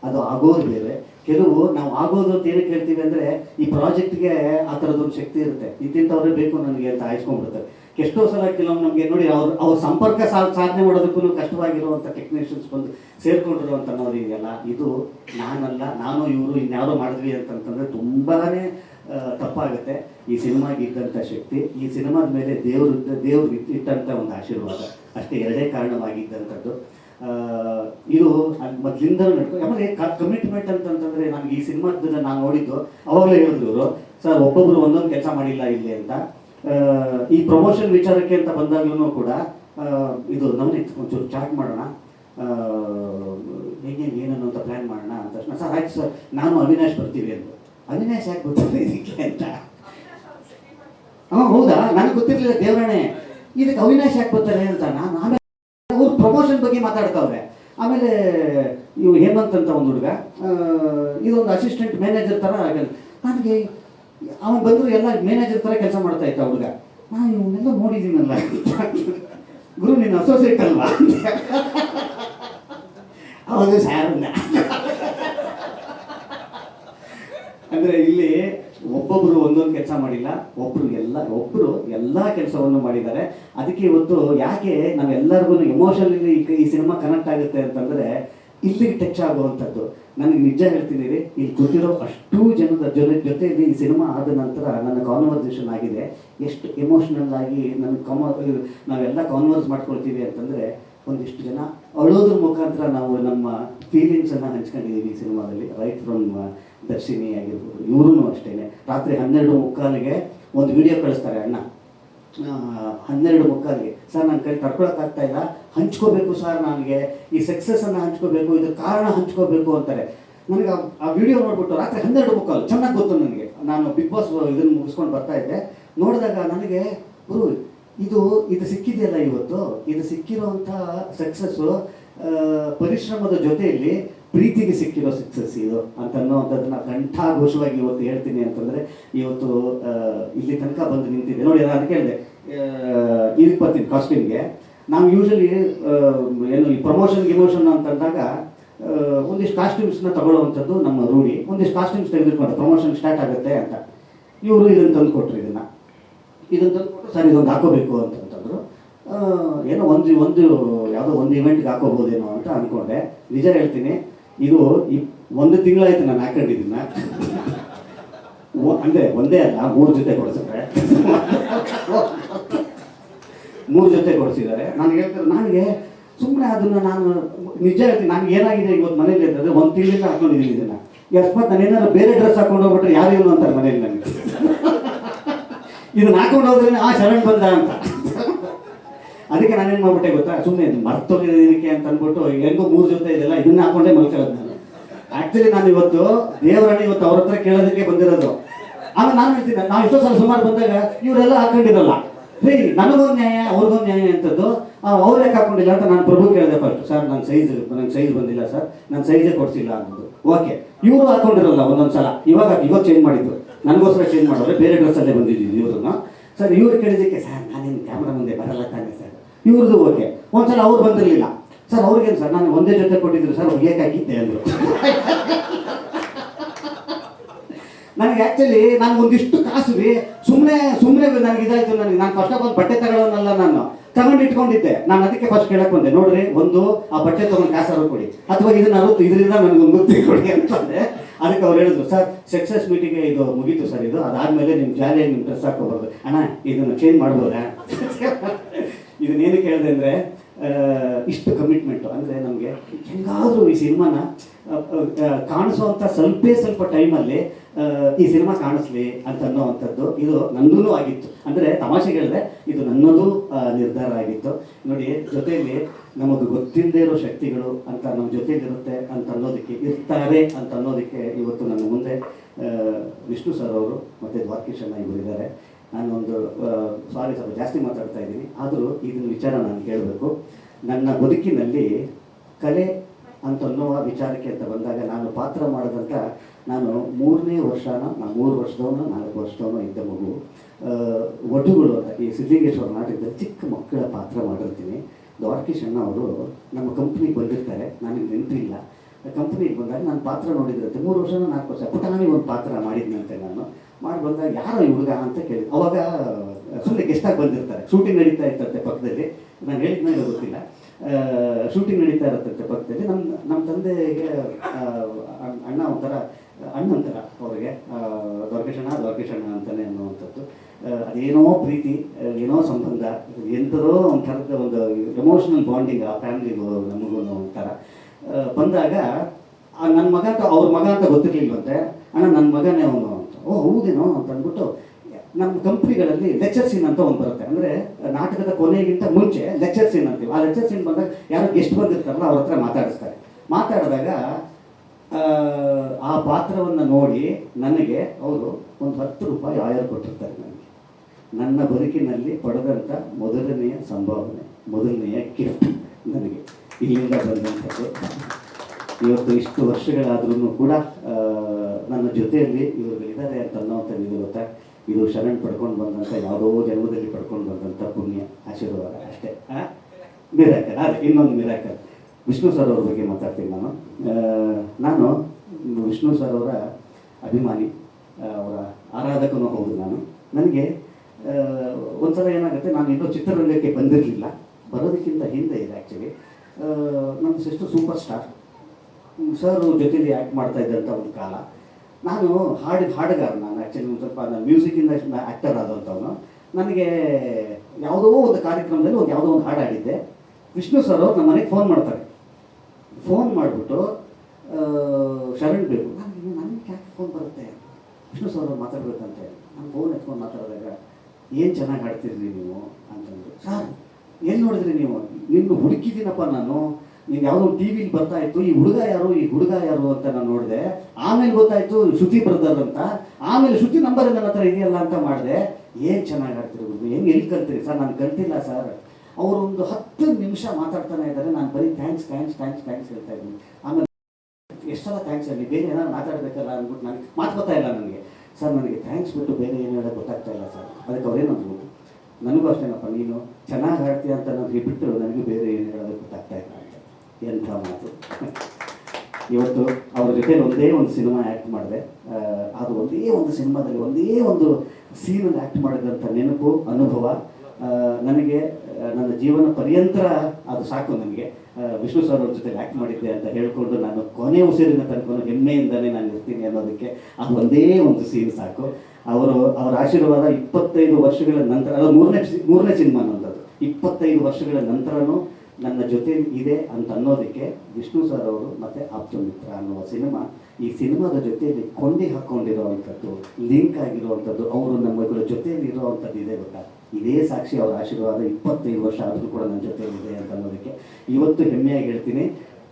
ಅದು ಆಗೋದು ಬೇರೆ. ಕೆಲವು ನಾವು ಆಗೋದು ಅಂತ ಏನಕ್ಕೆ ಹೇಳ್ತೀವಿ ಅಂದರೆ ಈ ಪ್ರಾಜೆಕ್ಟ್ಗೆ ಆ ಥರದೊಂದು ಶಕ್ತಿ ಇರುತ್ತೆ. ಇಂತಿಂಥವ್ರೇ ಬೇಕು ನನಗೆ ಅಂತ ಆಯ್ಸ್ಕೊಂಡ್ಬಿಡ್ತಾರೆ. ಎಷ್ಟೋ ಸಲ ಕೆಲವೊಮ್ಮೆ ನಮಗೆ ನೋಡಿ ಅವ್ರ ಅವ್ರ ಸಂಪರ್ಕ ಸಾಧನೆ ಮಾಡೋದಕ್ಕೂ ಕಷ್ಟವಾಗಿರುವಂಥ ಟೆಕ್ನಿಷಿಯನ್ಸ್ ಬಂದು ಸೇರ್ಕೊಂಡಿರುವಂಥ ಅನ್ನೋದು ಇದೆಯಲ್ಲ ಇದು ನಾನಲ್ಲ, ನಾನು, ಇವರು ಇನ್ಯಾರೋ ಮಾಡಿದ್ವಿ ಅಂತಂತಂದ್ರೆ ತುಂಬಾನೇ ತಪ್ಪಾಗುತ್ತೆ. ಈ ಸಿನಿಮಾಗೆ ಇದ್ದಂಥ ಶಕ್ತಿ, ಈ ಸಿನಿಮಾದ ಮೇಲೆ ದೇವ್ರ ದೇವ್ರಿಗೆ ಇಟ್- ಇಟ್ಟಂಥ ಒಂದು ಆಶೀರ್ವಾದ. ಅಷ್ಟೇ ಎರಡೇ ಕಾರಣವಾಗಿದ್ದಂಥದ್ದು. ಇದು ಮೊದಲಿಂದ ನಡ್ಕೊ ಯಾಕಂದ್ರೆ ಕಮಿಟ್ಮೆಂಟ್ ಅಂತಂತಂದ್ರೆ ನನಗೆ ಈ ಸಿನಿಮಾದ ನಾನು ನೋಡಿದ್ದು, ಅವಾಗಲೇ ಹೇಳಿದ್ರು ಸರ್, ಒಬ್ಬೊಬ್ರು ಒಂದೊಂದು ಕೆಲಸ ಮಾಡಿಲ್ಲ ಇಲ್ಲಿ ಅಂತ. ಈ ಪ್ರಮೋಷನ್ ವಿಚಾರಕ್ಕೆ ಅಂತ ಬಂದಾಗ್ಲೂ ಕೂಡ ಇದು ನವನೀತ್ ಒಂಚೂರು ಚಾಟ್ ಮಾಡೋಣ ಹೇಗೆ, ಏನನ್ನು ಅಂತ ಪ್ಲ್ಯಾನ್ ಮಾಡೋಣ ಅಂತ ತಕ್ಷಣ ಸರ್, ಆಯ್ತು ಸರ್, ನಾನು ಅವಿನಾಶ್ ಬರ್ತೀವಿ ಅಂತ ಅವಿನಾಶ್ ಯಾಕೆ ಬರ್ತಾರೆ ಇದಕ್ಕೆ ಅಂತ. ಹಾಂ, ಹೌದಾ? ನನಗೆ ಗೊತ್ತಿರಲಿಲ್ಲ, ದೇವರಣೆ. ಇದಕ್ಕೆ ಅವಿನಾಶ್ ಯಾಕೆ ಬರ್ತಾರೆ ಅಂತ. ನಾನು ಬಗ್ಗೆ ಮಾತಾಡ್ತಾವ್ರೆ. ಆಮೇಲೆ ಇವು ಹೇಮಂತ್ ಅಂತ ಒಂದು ಹುಡುಗ ಇದೊಂದು ಅಸಿಸ್ಟೆಂಟ್ ಮ್ಯಾನೇಜರ್ ಥರ ನನಗೆ ಅವನು ಬಂದರು ಎಲ್ಲ ಮ್ಯಾನೇಜರ್ ಥರ ಕೆಲಸ ಮಾಡ್ತಾ ಇತ್ತು ಹುಡುಗ. ನಾನು ಇವನ್ನೆಲ್ಲ ನೋಡಿದ್ದೀನಲ್ಲ ಗುರು ನಿನ್ನ ಅಸೋಸಿಯೇಟ್ ಅಲ್ವಾ? ಅವನು ಅಂದೆ. ಅಂದ್ರೆ ಇಲ್ಲಿ ಒಬ್ಬೊಬ್ರು ಒಂದೊಂದು ಕೆಲಸ ಮಾಡಿಲ್ಲ, ಒಬ್ರು ಎಲ್ಲ ಒಬ್ರು ಎಲ್ಲ ಕೆಲಸವನ್ನು ಮಾಡಿದ್ದಾರೆ. ಅದಕ್ಕೆ ಇವತ್ತು ಯಾಕೆ ನಾವೆಲ್ಲರಿಗೂ ಎಮೋಷನಲಿ ಈ ಸಿನಿಮಾ ಕನೆಕ್ಟ್ ಆಗುತ್ತೆ ಅಂತಂದ್ರೆ ಇಲ್ಲಿಗೆ ಟಚ್ ಆಗುವಂಥದ್ದು. ನನಗೆ ನಿಜ ಹೇಳ್ತೀನಿ ರೀ ಇಲ್ಲಿ ಗೊತ್ತಿರೋ ಅಷ್ಟು ಜನದ ಜೊತೆ, ಜೊತೆಯಲ್ಲಿ ಈ ಸಿನಿಮಾ ಆದ ನಂತರ ನನ್ನ ಕಾನ್ವರ್ಸೇಷನ್ ಆಗಿದೆ. ಎಷ್ಟು ಎಮೋಷನಲ್ ಆಗಿ ನನ್ನ ಕಮ ನಾವೆಲ್ಲ ಕಾನ್ವರ್ಸ್ ಮಾಡ್ಕೊಳ್ತೀವಿ ಅಂತಂದ್ರೆ ಒಂದಿಷ್ಟು ಜನ ಅಳೋದ್ರ ಮುಖಾಂತರ ನಾವು ನಮ್ಮ ಫೀಲಿಂಗ್ಸನ್ನು ಹಂಚ್ಕೊಂಡಿದ್ದೀವಿ ಈ ಸಿನಿಮಾದಲ್ಲಿ ರೈಟ್ ಫ್ರಮ್ ದರ್ಶಿನಿ ಆಗಿರ್ಬೋದು ಇವ್ರೂ ಅಷ್ಟೇ ರಾತ್ರಿ ಹನ್ನೆರಡು ಮುಕ್ಕಾಲಿಗೆ ಒಂದು ವಿಡಿಯೋ ಕಳಿಸ್ತಾರೆ ಅಣ್ಣ. ಹನ್ನೆರಡು ಮುಕ್ಕಾಲಿಗೆ. ಸರ್ ನನ್ನ ಕೈ ತಡ್ಕೊಳಕ್ಕಾಗ್ತಾ ಇಲ್ಲ. ಹಂಚ್ಕೋಬೇಕು ಸರ್ ನನಗೆ. ಈ ಸಕ್ಸಸ್ಸನ್ನು ಹಂಚ್ಕೋಬೇಕು, ಇದು ಕಾರಣ ಹಂಚ್ಕೋಬೇಕು ಅಂತಾರೆ. ನನಗೆ ಆ- ಆ ವಿಡಿಯೋ ನೋಡ್ಬಿಟ್ಟು ರಾತ್ರಿ ಹನ್ನೆರಡು ಮುಕ್ಕಾಲು ಚೆನ್ನಾಗಿ ಗೊತ್ತು ನನಗೆ. ನಾನು ಬಿಗ್ ಬಾಸ್ ಇದನ್ನು ಮುಗಿಸ್ಕೊಂಡು ಬರ್ತಾ ಇದ್ದೆ. ನೋಡಿದಾಗ ನನಗೆ, ಗುರು, ಇದು ಇದು ಸಿಕ್ಕಿದೆಯಲ್ಲ ಇವತ್ತು? ಇದು ಸಿಕ್ಕಿರೋಂಥ ಸಕ್ಸಸ್ಸು ಪರಿಶ್ರಮದ ಜೊತೆಯಲ್ಲಿ ಪ್ರೀತಿಗೆ ಸಿಕ್ಕಿರೋ ಸಕ್ಸಸ್ ಇದು ಅಂತ ಅನ್ನೋವಂಥದ್ದನ್ನ ಕಂಠಾಘೋಷವಾಗಿ ಇವತ್ತು ಹೇಳ್ತೀನಿ ಅಂತಂದ್ರೆ ಇವತ್ತು ಇಲ್ಲಿ ತನಕ ಬಂದು ನಿಂತಿದೆ ನೋಡಿ ನಾನು ಕೇಳಿದೆ ಇದಕ್ಕೆ ಬರ್ತೀನಿ ಕಾಸ್ಟ್ಯೂಮ್ಗೆ ನಾವು ಯೂಶಲಿ ಏನು ಈ ಪ್ರಮೋಷನ್ ಗಿಮೋಷನ್ ಅಂತಂದಾಗ ಒಂದಿಷ್ಟು ಕಾಸ್ಟ್ಯೂಮ್ಸ್ನ ತಗೊಳ್ಳುವಂಥದ್ದು ನಮ್ಮ ರೂಢಿ. ಒಂದಿಷ್ಟು ಕಾಸ್ಟ್ಯೂಮ್ಸ್ ತೆಗೆದುಕೊಂಡು ಪ್ರಮೋಷನ್ ಸ್ಟಾರ್ಟ್ ಆಗುತ್ತೆ ಅಂತ. ಇವರು ಇದನ್ನು ತಂದು ಕೊಟ್ಟರು ಇದನ್ನ. ಇದನ್ನು ತಂದು ಕೊಟ್ಟು ಸರ್ ಇದೊಂದು ಹಾಕೋಬೇಕು ಅಂತಂದ್ರು. ಆ, ಏನೋ ಒಂದು ಒಂದು ಯಾವುದೋ ಒಂದು ಇವೆಂಟ್ಗೆ ಹಾಕೋಬೋದೇನೋ ಅಂತ ಅಂದ್ಕೊಂಡೆ ನಿಜ ಹೇಳ್ತೀನಿ. ಇದು ಒಂದು ತಿಂಗಳಾಯ್ತು ನಾನು ಹಾಕೊಂಡಿದ್ದೀನ. ಅಂದ್ರೆ ಒಂದೇ ಅಲ್ಲ, ಮೂರು ಜೊತೆ ಕೊಡಿಸಿದ್ರೆ. ಮೂರು ಜೊತೆ ಕೊಡಿಸಿದ್ದಾರೆ. ನಾನು ಹೇಳ್ತಾರೆ ನನಗೆ ಸುಮ್ಮನೆ ಅದನ್ನ ನಾನು ನಿಜ ಹೇಳ್ತೀನಿ, ನನಗೆ ಏನಾಗಿದೆ ಇವತ್ತು ಮನೇಲಿ ಅಂತಂದ್ರೆ ಒಂದು ತಿಂಗಳಿಂದ ಹಾಕೊಂಡಿದ್ದೀನಿ ಇದನ್ನ. ಅಕಸ್ಮಾತ್ ನಾನು ಏನಾದ್ರು ಬೇರೆ ಡ್ರೆಸ್ ಹಾಕೊಂಡು ಹೋಗ್ಬಿಟ್ರೆ ಯಾರು ಏನು ಅಂತಾರೆ ಮನೇಲಿ ನನಗೆ? ಇದನ್ನ ಹಾಕೊಂಡು ಹೋದ್ರೆ ಆ, ಶರಣ್ ಬಂದ ಅಂತ. ಅದಕ್ಕೆ ನಾನೇನು ಮಾಡ್ಬಿಟ್ಟೆ ಗೊತ್ತಾ? ಸುಮ್ಮನೆ ಮರ್ತೋಗಿದ್ದಕ್ಕೆ ಅಂತ ಅಂದ್ಬಿಟ್ಟು ಹೆಂಗೋ ಮೂರು ಜೊತೆ ಇದೆಲ್ಲ ಇದನ್ನ ಹಾಕೊಂಡೆ ಮಲ್ಕೊಳ್ಳೋದು ನಾನು. ಆಕ್ಚುಲಿ ನಾನು ಇವತ್ತು ದೇವರನ್ನ ಇವತ್ತು ಅವ್ರ ಹತ್ರ ಕೇಳೋದಕ್ಕೆ ಬಂದಿರೋದು. ಆಮೇಲೆ ನಾನು ಹೇಳ್ತೀನಿ ನಾವು ಎಷ್ಟೋ ಸಲ ಸುಮಾರು ಬಂದಾಗ ಇವರೆಲ್ಲ ಹಾಕೊಂಡಿರಲ್ಲ ರೀ ನನಗೊಂದು ನ್ಯಾಯ ಅವ್ರಿಗೊಂದು ನ್ಯಾಯ ಅಂತದ್ದು. ಅವ್ರು ಹಾಕೊಂಡಿಲ್ಲ ಅಂತ ನಾನು ಪ್ರಭು ಕೇಳಿದೆ ಫಸ್ಟ್ ಸರ್ ನನ್ನ ಸೈಜ್ ನನಗೆ ಸೈಜ್ ಬಂದಿಲ್ಲ ಸರ್ ನನ್ನ ಸೈಜೇ ಕೊಡ್ಸಿಲ್ಲ ಅನ್ನೋದು ಓಕೆ ಇವರು ಹಾಕೊಂಡಿರಲ್ಲ ಒಂದೊಂದು ಸಲ ಇವಾಗ ಇವಾಗ ಚೇಂಜ್ ಮಾಡಿದ್ರು ನನಗೋಸ್ಕರ ಚೇಂಜ್ ಮಾಡಿದ್ರೆ ಬೇರೆ ಡ್ರೆಸ್ಸಲ್ಲೇ ಬಂದಿದ್ದೀನಿ ಇವ್ರನ್ನ. ಸರ್ ಇವ್ರು ಕೇಳಿದ್ದಕ್ಕೆ ಸರ್ ನಾನೇನು ಕ್ಯಾಮ್ರಾ ಮುಂದೆ ಬರಲ್ಲ ತಾನೆ ಸರ್ ಇವ್ರದ್ದು ಓಕೆ. ಒಂದ್ಸಲ ಅವ್ರು ಬಂದಿರಲಿಲ್ಲ. ಸರ್, ಅವ್ರಿಗೇನು ಸರ್? ನಾನು ಒಂದೇ ಜೊತೆ ಕೊಟ್ಟಿದ್ರು ಸರ್ ಹಾಕಿದ್ದೆ ಅಂದರು. ನನಗೆ ಆ್ಯಕ್ಚುಲಿ ನಾನು ಒಂದಿಷ್ಟು ಕಾಸು ರೀ ಸುಮ್ಮನೆ ಸುಮ್ಮನೆ ನನಗೆ ಇದಾಯಿತು ನನಗೆ. ನಾನು ಫಸ್ಟ್ ಆಫ್ ಆಲ್ ಬಟ್ಟೆ ತಗೊಳ್ಳೋನಲ್ಲ ನಾನು. ತಗೊಂಡು ಇಟ್ಕೊಂಡಿದ್ದೆ. ನಾನು ಅದಕ್ಕೆ ಫಸ್ಟ್ ಕೇಳಕ್ಕೆ ಬಂದೆ. ನೋಡ್ರಿ, ಒಂದು, ಆ ಬಟ್ಟೆ ತಗೊಂಡು ಕಾಸಾರು ಕೊಡಿ. ಅಥವಾ ಇದನ್ನ ಅರುತ್ತು ಇದರಿಂದ ನನಗೆ ಒಂದು ಮುತ್ತಿ ಕೊಡಿ ಅಂತಂದೆ. ಅದಕ್ಕೆ ಅವ್ರು ಹೇಳಿದ್ರು, ಸರ್ ಸಕ್ಸಸ್ ಮೀಟಿಂಗ್ ಇದು ಮುಗೀತು ಸರ್ ಇದು. ಅದಾದಮೇಲೆ ನಿಮ್ಮ ಜಾಲಿಯಾಗಿ ನಿಮ್ಮ ಡ್ರೆಸ್ ಹಾಕೋಬಾರ್ದು ಅಣ್ಣ, ಇದನ್ನು ಚೇಂಜ್ ಮಾಡ್ಬೋದಾ? ಇದನ್ನೇನಕ್ಕೆ ಕೇಳಿದೆ ಅಂದರೆ ಇಷ್ಟು ಕಮಿಟ್ಮೆಂಟು ಅಂದರೆ ನಮಗೆ ಹೆಂಗಾದರೂ ಈ ಸಿನಿಮಾನ ಕಾಣಿಸುವಂಥ ಸ್ವಲ್ಪೇ ಸ್ವಲ್ಪ ಟೈಮಲ್ಲಿ ಈ ಸಿನಿಮಾ ಕಾಣಿಸ್ಲಿ ಅಂತ ಅನ್ನೋವಂಥದ್ದು ಇದು ನನ್ನೂ ಆಗಿತ್ತು. ಅಂದರೆ ತಮಾಷೆ ಹೇಳಿದೆ, ಇದು ನನ್ನದು ನಿರ್ಧಾರ ಆಗಿತ್ತು. ನೋಡಿ, ಜೊತೆಯಲ್ಲಿ ನಮಗೆ ಗೊತ್ತಿಲ್ಲದೆ ಇರೋ ಶಕ್ತಿಗಳು ಅಂತ ನಮ್ಮ ಜೊತೆಗಿರುತ್ತೆ ಅಂತ ಅನ್ನೋದಕ್ಕೆ ಇರ್ತಾರೆ ಅಂತ ಅನ್ನೋದಕ್ಕೆ ಇವತ್ತು ನನ್ನ ಮುಂದೆ ವಿಷ್ಣು ಸರ್ ಅವರು ಮತ್ತು ದ್ವಾರಕೀಶಣ್ಣ ಇವರು ಇದ್ದಾರೆ. ನಾನು ಒಂದು ಸಾರಿ ಸ್ವಲ್ಪ ಜಾಸ್ತಿ ಮಾತಾಡ್ತಾ ಇದ್ದೀನಿ. ಆದರೂ ಇದನ್ನ ವಿಚಾರ ನಾನು ಹೇಳಬೇಕು ನನ್ನ ಬದುಕಿನಲ್ಲಿ ಕಲೆ ಅಂತ ಅನ್ನುವ ವಿಚಾರಕ್ಕೆ ಅಂತ ಬಂದಾಗ ನಾನು ಪಾತ್ರ ಮಾಡಿದಂಥ ನಾನು ಮೂರನೇ ವರ್ಷನ ನಾನು ಮೂರು ವರ್ಷದವನು, ನಾಲ್ಕು ವರ್ಷದವನು ಇದ್ದ ಮಗು. ಒಟುಗಳು ಅಂತ ಈ ಸಿದ್ಧಲಿಂಗೇಶ್ವರ ನಾಟಕದಲ್ಲಿ ಚಿಕ್ಕ ಮಕ್ಕಳ ಪಾತ್ರ ಮಾಡಿರ್ತೀನಿ. ದ್ವಾರಕೀಶ್ ಅಣ್ಣ ಅವರು ನಮ್ಮ ಕಂಪ್ನಿಗೆ ಬಂದಿರ್ತಾರೆ. ನನಗೆ ನೆನಪಿಲ್ಲ. ಕಂಪ್ನಿಗೆ ಬಂದಾಗ ನಾನು ಪಾತ್ರ ನೋಡಿದ್ರಂತೆ ಮೂರು ವರ್ಷ ನಾಲ್ಕು ವರ್ಷ ಪುಟಾಣಿ ಒಂದು ಪಾತ್ರ ಮಾಡಿದ್ನಂತೆ ನಾನು. ಮಾಡಿ ಬಂದಾಗ ಯಾರು ಈ ಹುಡುಗ ಅಂತ ಕೇಳಿ ಅವಾಗ ಸುಮ್ಮನೆ ಗೆಸ್ಟಾಗಿ ಬಂದಿರ್ತಾರೆ. ಶೂಟಿಂಗ್ ನಡೀತಾ ಇರ್ತಂತೆ ಪಕ್ಕದಲ್ಲಿ. ನಾನು ಹೇಳಿದ್ಮೇಲೆ ಗೊತ್ತಿಲ್ಲ. ಶೂಟಿಂಗ್ ನಡೀತಾ ಇರತ್ತಂತೆ ಪಕ್ಕದಲ್ಲಿ. ನಮ್ಮ ನಮ್ಮ ತಂದೆಗೆ ಅಣ್ಣ- ಒಂಥರ ಅಣ್ಣ ಅಂತಾರ ಅವ್ರಿಗೆ ದ್ವಾರಕೇಶಣ್ಣ ದ್ವಾರಕೇಶಣ್ಣ ಅಂತಲೇ ಅನ್ನುವಂಥದ್ದು. ಅದೇನೋ ಪ್ರೀತಿ ಏನೋ ಸಂಬಂಧ, ಎಂಥದೋ ಒಂಥರದ ಒಂದು ಎಮೋಷನಲ್ ಬಾಂಡಿಂಗ್ ಆ ಫ್ಯಾಮಿಲಿಗೂ ನಮಗೂ ಒಂಥರ. ಬಂದಾಗ ನನ್ನ ಮಗ ಅಂತ, ಅವ್ರ ಮಗ ಅಂತ ಗೊತ್ತಿರ್ಲಿಲ್ವಂತೆ. ಅಣ್ಣ ನನ್ನ ಮಗನೇ ಅವನು. ಓ ಹೌದೇನೋ ಅಂತ ಅಂದ್ಬಿಟ್ಟು ನಮ್ಮ ಕಂಪ್ನಿಗಳಲ್ಲಿ ಲೆಕ್ಚರ್ ಸೀನ್ ಅಂತ ಒಂದು ಬರುತ್ತೆ. ಅಂದರೆ ನಾಟಕದ ಕೊನೆಗಿಂತ ಮುಂಚೆ ಲೆಕ್ಚರ್ ಸೀನ್ ಅಂತೀವಿ. ಆ ಲೆಕ್ಚರ್ ಸೀನ್ ಬಂದಾಗ ಯಾರು ಗೆಸ್ಟ್ ಬಂದಿರ್ತಾರಲ್ಲ ಅವ್ರ ಹತ್ರ ಮಾತಾಡಿಸ್ತಾರೆ. ಮಾತಾಡಿದಾಗ ಆ, ಪಾತ್ರವನ್ನು ನೋಡಿ ನನಗೆ ಅವರು ಒಂದು ಹತ್ತು ರೂಪಾಯಿ ಆಯರ್ ಕೊಟ್ಟಿರ್ತಾರೆ ನನಗೆ. ನನ್ನ ಬದುಕಿನಲ್ಲಿ ಪಡೆದಂಥ ಮೊದಲನೆಯ ಸಂಭಾವನೆ ಮೊದಲನೆಯ ಗಿಫ್ಟ್ ನನಗೆ ಇಲ್ಲಿಂದ ಬಂದಂಥದ್ದು. ಇವತ್ತು ಇಷ್ಟು ವರ್ಷಗಳಾದ್ರೂ ಕೂಡ ನನ್ನ ಜೊತೆಯಲ್ಲಿ ಇವರು ಇದ್ದಾರೆ ಅಂತ ಅನ್ನೋವಂಥದ್ದು ಗೊತ್ತಾ? ಇದು ಶರಣ್ ಪಡ್ಕೊಂಡು ಬಂದಂಥ ಯಾವುದೋ ಜನ್ಮದಲ್ಲಿ ಪಡ್ಕೊಂಡು ಬಂದಂಥ ಪುಣ್ಯ, ಆಶೀರ್ವಾದ ಅಷ್ಟೇ. ಮಿರಾಕಲ್ ಅದೇ, ಇನ್ನೊಂದು ಮಿರಾಕಲ್ ವಿಷ್ಣು ಸರ್ ಅವ್ರ ಬಗ್ಗೆ ಮಾತಾಡ್ತೀನಿ ನಾನು. ನಾನು ವಿಷ್ಣು ಸರ್ ಅವರ ಅಭಿಮಾನಿ ಅವರ ಆರಾಧಕನೂ ಹೌದು ನಾನು. ನನಗೆ ಒಂದ್ಸಲ ಏನಾಗುತ್ತೆ, ನಾನು ಇನ್ನೂ ಚಿತ್ರರಂಗಕ್ಕೆ ಬಂದಿರಲಿಲ್ಲ. ಬರೋದಕ್ಕಿಂತ ಹಿಂದೆ ಇದೆ ಆ್ಯಕ್ಚುಲಿ ನಮ್ಮ ಸಿಸ್ಟರ್ ಸೂಪರ್ ಸ್ಟಾರ್ ಸರ್ ಜೊತೆಲಿ ಆ್ಯಕ್ಟ್ ಮಾಡ್ತಾ ಇದ್ದಂಥ ಒಂದು ಕಾಲ. ನಾನು ಹಾಡು ಹಾಡುಗಾರ ನಾನು ಆ್ಯಕ್ಚುಲಿ ಒಂದು ಸ್ವಲ್ಪ ನಾನು ಮ್ಯೂಸಿಕ್ಕಿಂದ ಆ್ಯಕ್ಟರ್ ಆದಂಥವನು. ನನಗೆ ಯಾವುದೋ ಒಂದು ಕಾರ್ಯಕ್ರಮದಲ್ಲಿ ಒಂದು ಯಾವುದೋ ಒಂದು ಹಾಡು ಹಾಡಿದ್ದೆ. ವಿಷ್ಣು ಸರ್ ಅವ್ರು ನಮ್ಮ ಮನೆಗೆ ಫೋನ್ ಮಾಡ್ತಾರೆ. ಫೋನ್ ಮಾಡಿಬಿಟ್ಟು ಶರಣ್ ಬೇಕು ನನಗೆ ನನಗೆ ಯಾಕೆ ಫೋನ್ ಬರುತ್ತೆ? ವಿಷ್ಣು ಸರ್ ಅವ್ರು ಮಾತಾಡಬೇಕಂತೆ. ನಾನು ಫೋನ್ ಎತ್ಕೊಂಡು ಮಾತಾಡಿದಾಗ ಏನು ಚೆನ್ನಾಗಿ ಹಾಡ್ತಿದ್ದೀರಿ ನೀವು? ಅಂತಂದರು ಸರ್ ಎಲ್ಲಿ ನೋಡಿದ್ರಿ ನೀವು? ನಿನ್ನ ಹುಡುಕಿದ್ದೀನಪ್ಪ ನಾನು. ನೀವು ಯಾವುದೋ ಟಿ ವಿಲಿ ಬರ್ತಾ ಇತ್ತು, ಈ ಹುಡುಗ ಯಾರು, ಈ ಹುಡುಗ ಯಾರು ಅಂತ ನಾನು ನೋಡಿದೆ. ಆಮೇಲೆ ಗೊತ್ತಾಯ್ತು ಶ್ರುತಿ ಬ್ರದರ್ ಅಂತ. ಆಮೇಲೆ ಶ್ರುತಿ ನಂಬರ್ ನನ್ನ ಹತ್ರ ಇದೆಯಲ್ಲ ಅಂತ ಮಾಡಿದೆ. ಏನು ಚೆನ್ನಾಗಿ ಆಡ್ತೀರಿ ಹೆಂಗೆ ಎಲ್ಲಿ ಕಲ್ತೀರಿ? ಸರ್, ನಾನು ಕಲ್ತಿಲ್ಲ ಸರ್. ಅವರು ಒಂದು ಹತ್ತು ನಿಮಿಷ ಮಾತಾಡ್ತಾನೆ ಇದ್ದಾರೆ. ನಾನು ಬರೀ ಥ್ಯಾಂಕ್ಸ್ ಥ್ಯಾಂಕ್ಸ್ ಥ್ಯಾಂಕ್ಸ್ ಥ್ಯಾಂಕ್ಸ್ ಹೇಳ್ತಾ ಇದ್ದೀನಿ. ಆಮೇಲೆ ಎಷ್ಟೆಲ್ಲ ಥ್ಯಾಂಕ್ಸ್ ಅಲ್ಲಿ? ಬೇರೆ ಏನಾದ್ರು ಮಾತಾಡಬೇಕಲ್ಲ ಅಂದ್ಬಿಟ್ಟು ನನಗೆ ಮಾತು ಗೊತ್ತಾ ಇಲ್ಲ ನನಗೆ. ಸರ್, ನನಗೆ ಥ್ಯಾಂಕ್ಸ್ ಬಿಟ್ಟು ಬೇರೆ ಏನು ಹೇಳೋದು ಗೊತ್ತಾಗ್ತಾ ಇಲ್ಲ ಸರ್. ಅದಕ್ಕೆ ಅವ್ರೇನಂದ್ರು ನನಗೂ ಅಷ್ಟೇನಪ್ಪ, ನೀನು ಚೆನ್ನಾಗಿ ಹಾಡ್ತೀಯ ಅಂತ ನನಗೆ ಬಿಟ್ಟು ನನಗೂ ಬೇರೆ ಏನು ಹೇಳೋದು ಗೊತ್ತಾಗ್ತಾ ಇಲ್ಲ. ಎಂಥ ಮಾತು. ಇವತ್ತು ಅವ್ರ ಜೊತೆ ಒಂದೇ ಒಂದು ಸಿನಿಮಾ ಆ್ಯಕ್ಟ್ ಮಾಡಿದೆ. ಅದು ಒಂದೇ ಒಂದು ಸಿನಿಮಾದಲ್ಲಿ ಒಂದೇ ಒಂದು ಸೀನಲ್ಲಿ ಆ್ಯಕ್ಟ್ ಮಾಡಿದಂಥ ನೆನಪು, ಅನುಭವ ನನಗೆ ನನ್ನ ಜೀವನ ಪರ್ಯಂತರ ಅದು ಸಾಕು ನನಗೆ. ವಿಷ್ಣು ಸರ್ ಅವ್ರ ಜೊತೆ ಆ್ಯಕ್ಟ್ ಮಾಡಿದ್ದೆ ಅಂತ ಹೇಳ್ಕೊಂಡು ನಾನು ಕೊನೆ ಉಸಿರಿನ ತನಕ ಹೆಮ್ಮೆಯಿಂದಲೇ ನಾನು ಇರ್ತೀನಿ ಅನ್ನೋದಕ್ಕೆ ಅದು ಒಂದೇ ಒಂದು ಸೀನ್ ಸಾಕು. ಅವರು, ಅವರ ಆಶೀರ್ವಾದ ಇಪ್ಪತ್ತೈದು ವರ್ಷಗಳ ನಂತರ, ಅದು ಮೂರನೇ ಮೂರನೇ ಸಿನಿಮಾ ನನ್ನದು. ಇಪ್ಪತ್ತೈದು ವರ್ಷಗಳ ನಂತರನೂ ನನ್ನ ಜೊತೆ ಇದೆ ಅಂತ ಅನ್ನೋದಕ್ಕೆ ವಿಷ್ಣು ಸರ್ ಅವರು ಮತ್ತೆ ಆಪ್ತ ಮಿತ್ರ ಅನ್ನುವ ಸಿನಿಮಾ, ಈ ಸಿನಿಮಾದ ಜೊತೆಯಲ್ಲಿ ಕೊಂಡಿ ಹಾಕೊಂಡಿರುವಂಥದ್ದು ಲಿಂಕ್ ಆಗಿರುವಂಥದ್ದು, ಅವರು ನಮ್ಮಗಳ ಜೊತೆಯಲ್ಲಿ ಇರುವಂಥದ್ದು ಇದೆ ಗೊತ್ತಾ? ಇದೇ ಸಾಕ್ಷಿ ಅವರ ಆಶೀರ್ವಾದ ಇಪ್ಪತ್ತೈದು ವರ್ಷ ಆದರೂ ಕೂಡ ನನ್ನ ಜೊತೆ ಇದೆ ಅಂತ ಅನ್ನೋದಕ್ಕೆ ಇವತ್ತು ಹೆಮ್ಮೆಯಾಗಿ ಹೇಳ್ತೀನಿ.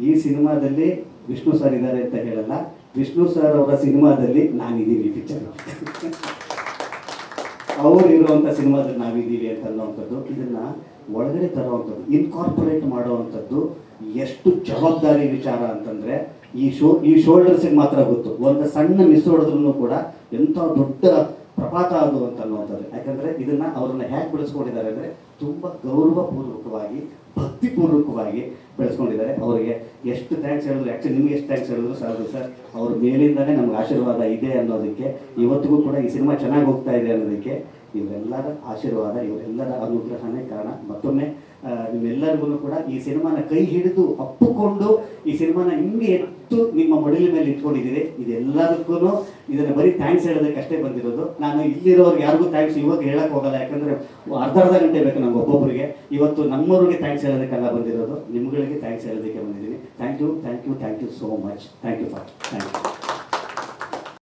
ಈ ಸಿನಿಮಾದಲ್ಲಿ ವಿಷ್ಣು ಸರ್ ಇದ್ದಾರೆ ಅಂತ ಹೇಳಲ್ಲ. ವಿಷ್ಣು ಸರ್ ಅವರ ಸಿನಿಮಾದಲ್ಲಿ ನಾನಿದ್ದೀನಿ ಪಿಕ್ಚರ್ ಅವ್ರು ಇರುವಂಥ ಸಿನಿಮಾದಲ್ಲಿ ನಾವಿದ್ದೀವಿ ಅಂತ ಅನ್ನೋವಂಥದ್ದು, ಇದನ್ನ ಒಳಗಡೆ ತರುವಂಥದ್ದು ಇನ್ಕಾರ್ಪೊರೇಟ್ ಮಾಡುವಂಥದ್ದು ಎಷ್ಟು ಜವಾಬ್ದಾರಿ ವಿಚಾರ ಅಂತಂದ್ರೆ, ಈ ಶೋ, ಈ ಶೋಲ್ಡರ್ಸಿಗೆ ಮಾತ್ರ ಗೊತ್ತು. ಒಂದು ಸಣ್ಣ ಮಿಸ್ ಹೊಡೆದ್ರೂ ಕೂಡ ಎಂಥ ದೊಡ್ಡ ಪ್ರಪಾತ ಅದು ಅಂತ ಅನ್ನುವಂಥದ್ದು. ಯಾಕಂದ್ರೆ ಇದನ್ನ ಅವ್ರನ್ನ ಹೇಗೆ ಬೆಳೆಸ್ಕೊಂಡಿದ್ದಾರೆ ಅಂದ್ರೆ ತುಂಬಾ ಗೌರವಪೂರ್ವಕವಾಗಿ, ಭಕ್ತಿಪೂರ್ವಕವಾಗಿ ಬೆಳೆಸ್ಕೊಂಡಿದ್ದಾರೆ. ಅವರಿಗೆ ಎಷ್ಟು ಥ್ಯಾಂಕ್ಸ್ ಹೇಳಿದ್ರು ಆ್ಯಕ್ಚುಲಿ ನಿಮ್ಗೆ ಎಷ್ಟು ಥ್ಯಾಂಕ್ಸ್ ಹೇಳಿದ್ರು ಸಾಕು ಸರ್ ಅವ್ರ ಮೇಲಿಂದಲೇ ನಮ್ಗೆ ಆಶೀರ್ವಾದ ಇದೆ ಅನ್ನೋದಕ್ಕೆ, ಇವತ್ತಿಗೂ ಕೂಡ ಈ ಸಿನಿಮಾ ಚೆನ್ನಾಗಿ ಹೋಗ್ತಾ ಇದೆ ಅನ್ನೋದಕ್ಕೆ ಇವರೆಲ್ಲರ ಆಶೀರ್ವಾದ, ಇವರೆಲ್ಲರ ಅನುಗ್ರಹನೇ ಕಾರಣ. ಮತ್ತೊಮ್ಮೆ ನಿಮ್ಮೆಲ್ಲರಿಗೂ ಕೂಡ ಈ ಸಿನಿಮಾನ ಕೈ ಹಿಡಿದು ಅಪ್ಪುಕೊಂಡು ಈ ಸಿನಿಮಾನ ಹಿಂಗೆ ಎತ್ತು ನಿಮ್ಮ ಮಡಿಲ ಮೇಲೆ ಇಟ್ಕೊಂಡಿದ್ದೀರಿ. ಇದೆಲ್ಲದಕ್ಕೂ ಇದನ್ನ ಬರೀ ಥ್ಯಾಂಕ್ಸ್ ಹೇಳೋದಕ್ಕೆ ಅಷ್ಟೇ ಬಂದಿರೋದು. ನಾನು ಇಲ್ಲಿರೋರ್ಗೆ ಯಾರಿಗೂ ಥ್ಯಾಂಕ್ಸ್ ಇವಾಗ ಹೇಳಕ್ ಹೋಗಲ್ಲ. ಯಾಕಂದ್ರೆ ಅರ್ಧ ಅರ್ಧ ಗಂಟೆ ಬೇಕು ನಮ್ಗೆ ಒಬ್ಬೊಬ್ಬರಿಗೆ ಇವತ್ತು ನಮ್ಮವ್ರಿಗೆ ಥ್ಯಾಂಕ್ಸ್ ಹೇಳೋದಕ್ಕೆಲ್ಲ ಬಂದಿರೋದು. ನಿಮ್ಗಳಿಗೆ ಥ್ಯಾಂಕ್ಸ್ ಹೇಳೋದಕ್ಕೆ ಬಂದಿದ್ದೀನಿ. Thank you thank you thank you so much thank you for thank you